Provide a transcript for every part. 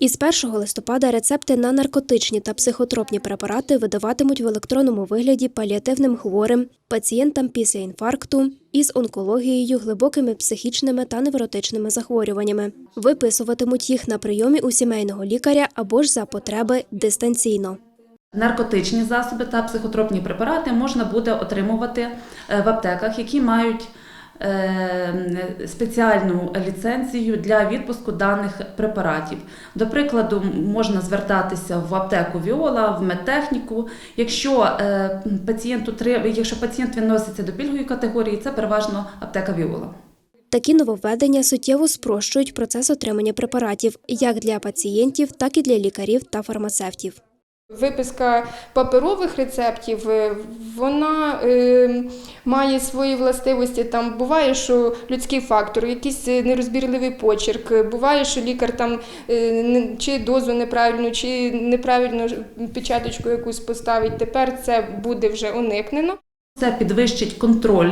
Із 1 листопада рецепти на наркотичні та психотропні препарати видаватимуть в електронному вигляді паліативним хворим, пацієнтам після інфаркту із онкологією, глибокими психічними та невротичними захворюваннями. Виписуватимуть їх на прийомі у сімейного лікаря або ж за потреби дистанційно. Наркотичні засоби та психотропні препарати можна буде отримувати е, в аптеках, які мають спеціальну ліцензію для відпуску даних препаратів. До прикладу, можна звертатися в аптеку Віола, в медтехніку. Якщо е, пацієнт якщо пацієнт відноситься до пільгової категорії, це переважно аптека Віола. Такі нововведення суттєво спрощують процес отримання препаратів як для пацієнтів, так і для лікарів та фармацевтів. Виписка паперових рецептів е, вона е, має свої властивості. Там буває, що людський фактор, якийсь е, нерозбірливий почерк, е, буває, що лікар там е, чи дозу неправильну, чи неправильно печаточку якусь поставить. Тепер це буде вже уникнено. Це підвищить контроль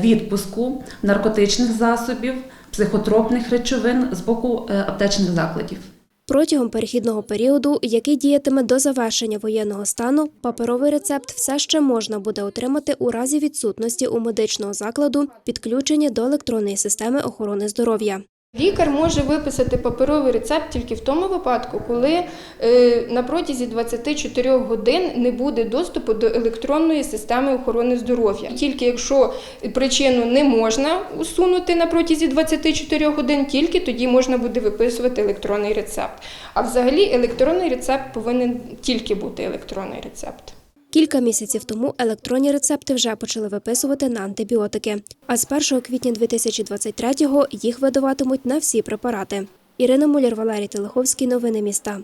відпуску наркотичних засобів, психотропних речовин з боку аптечних закладів. Протягом перехідного періоду, який діятиме до завершення воєнного стану, паперовий рецепт все ще можна буде отримати у разі відсутності у медичного закладу підключення до електронної системи охорони здоров'я. Лікар може виписати паперовий рецепт тільки в тому випадку, коли е, на протязі 24 годин не буде доступу до електронної системи охорони здоров'я. Тільки якщо причину не можна усунути на протязі 24 годин, тільки тоді можна буде виписувати електронний рецепт. А взагалі електронний рецепт повинен тільки бути електронний рецепт. Кілька місяців тому електронні рецепти вже почали виписувати на антибіотики. А з 1 квітня 2023-го їх видаватимуть на всі препарати. Ірина Муляр, Валерій Телеховський. Новини міста.